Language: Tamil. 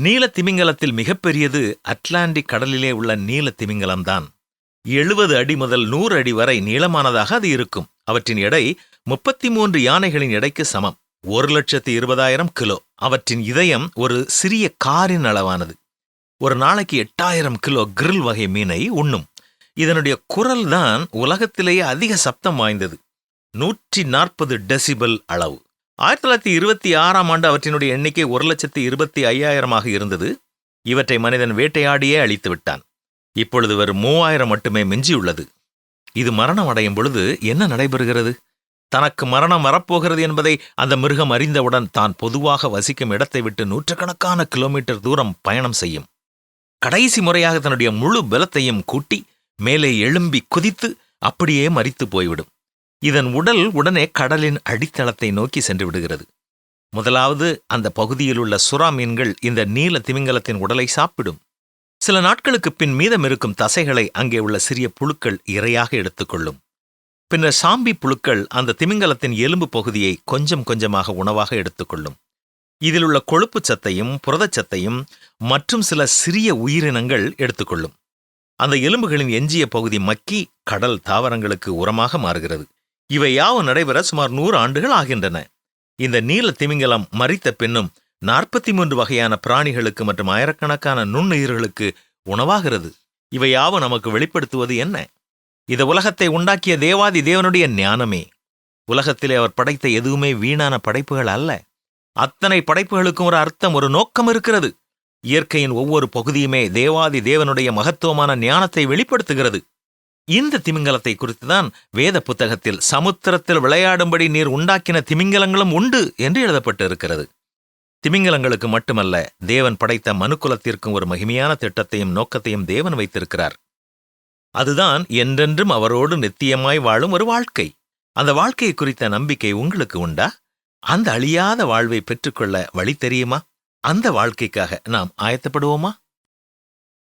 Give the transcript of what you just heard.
நீல திமிங்கலத்தில் மிகப்பெரியது அட்லாண்டிக் கடலிலே உள்ள நீல திமிங்கலம்தான். எழுபது அடி முதல் நூறு அடி வரை நீளமானதாக அது இருக்கும். அவற்றின் எடை முப்பத்தி மூன்று யானைகளின் எடைக்கு சமம். ஒரு லட்சத்து இருபதாயிரம் கிலோ. அவற்றின் இதயம் ஒரு சிறிய காரின் அளவானது. ஒரு நாளைக்கு எட்டாயிரம் கிலோ கிரில் வகை மீனை உண்ணும். இதனுடைய குரல் தான் உலகத்திலேயே அதிக சப்தம் வாய்ந்தது. நூற்றி நாற்பது டெசிபல் அளவு. ஆயிரத்தி தொள்ளாயிரத்தி இருபத்தி ஆறாம் ஆண்டு அவற்றினுடைய எண்ணிக்கை ஒரு லட்சத்தி இருபத்தி ஐயாயிரமாக இருந்தது. இவற்றை மனிதன் வேட்டையாடியே அழித்து விட்டான். இப்பொழுது வெறும் மூவாயிரம் மட்டுமே மிஞ்சியுள்ளது. இது மரணம் அடையும் பொழுது என்ன நடைபெறுகிறது? தனக்கு மரணம் வரப்போகிறது என்பதை அந்த மிருகம் அறிந்தவுடன் தான் பொதுவாக வசிக்கும் இடத்தை விட்டு நூற்றுக்கணக்கான கிலோமீட்டர் தூரம் பயணம் செய்யும். கடைசி முறையாக தன்னுடைய முழு பலத்தையும் கூட்டி மேலே எழும்பி குதித்து அப்படியே மறித்து போய்விடும். இதன் உடல் உடனே கடலின் அடித்தளத்தை நோக்கி சென்று விடுகிறது. முதலாவது அந்த பகுதியில் உள்ள சுறா மீன்கள் இந்த நீல திமிங்கலத்தின் உடலை சாப்பிடும். சில நாட்களுக்கு பின் மீதம் இருக்கும் தசைகளை அங்கே உள்ள சிறிய புழுக்கள் இரையாக எடுத்துக்கொள்ளும். பின்னர் சாம்பி புழுக்கள் அந்த திமிங்கலத்தின் எலும்பு பகுதியை கொஞ்சம் கொஞ்சமாக உணவாக எடுத்துக்கொள்ளும். இதில் உள்ள கொழுப்புச் சத்தையும் புரதச்சத்தையும் மற்றும் சில சிறிய உயிரினங்கள் எடுத்துக்கொள்ளும். அந்த எலும்புகளின் எஞ்சிய பகுதி மக்கி கடல் தாவரங்களுக்கு உரமாக மாறுகிறது. இவை யாவும் நடைபெற சுமார் நூறு ஆண்டுகள் ஆகின்றன. இந்த நீல திமிங்கலம் மறித்த பின்னும் நாற்பத்தி மூன்று வகையான பிராணிகளுக்கு மற்றும் ஆயிரக்கணக்கான நுண்ணுயிர்களுக்கு உணவாகிறது. இவை யாவும் நமக்கு வெளிப்படுத்துவது என்ன? இந்த உலகத்தை உண்டாக்கிய தேவாதி தேவனுடைய ஞானமே. உலகத்திலே அவர் படைத்த எதுவுமே வீணான படைப்புகள் அல்ல. அத்தனை படைப்புகளுக்கும் ஒரு அர்த்தம் ஒரு நோக்கம் இருக்கிறது. இயற்கையின் ஒவ்வொரு பகுதியுமே தேவாதி தேவனுடைய மகத்துவமான ஞானத்தை வெளிப்படுத்துகிறது. இந்த திமிங்கலத்தை குறித்துதான் வேத புத்தகத்தில் சமுத்திரத்தில் விளையாடும்படி நீர் உண்டாக்கின திமிங்கலங்களும் உண்டு என்று எழுதப்பட்டு இருக்கிறது திமிங்கலங்களுக்கு மட்டுமல்ல தேவன் படைத்த மனுக்குலத்திற்கும் ஒரு மகிமையான திட்டத்தையும் நோக்கத்தையும் தேவன் வைத்திருக்கிறார். அதுதான் என்றென்றும் அவரோடு நித்தியமாய் வாழும் ஒரு வாழ்க்கை. அந்த வாழ்க்கையை குறித்த நம்பிக்கை உங்களுக்கு உண்டா? அந்த அழியாத வாழ்வை பெற்றுக்கொள்ள வழி தெரியுமா? அந்த வாழ்க்கைக்காக நாம் ஆயத்தப்படுவோமா?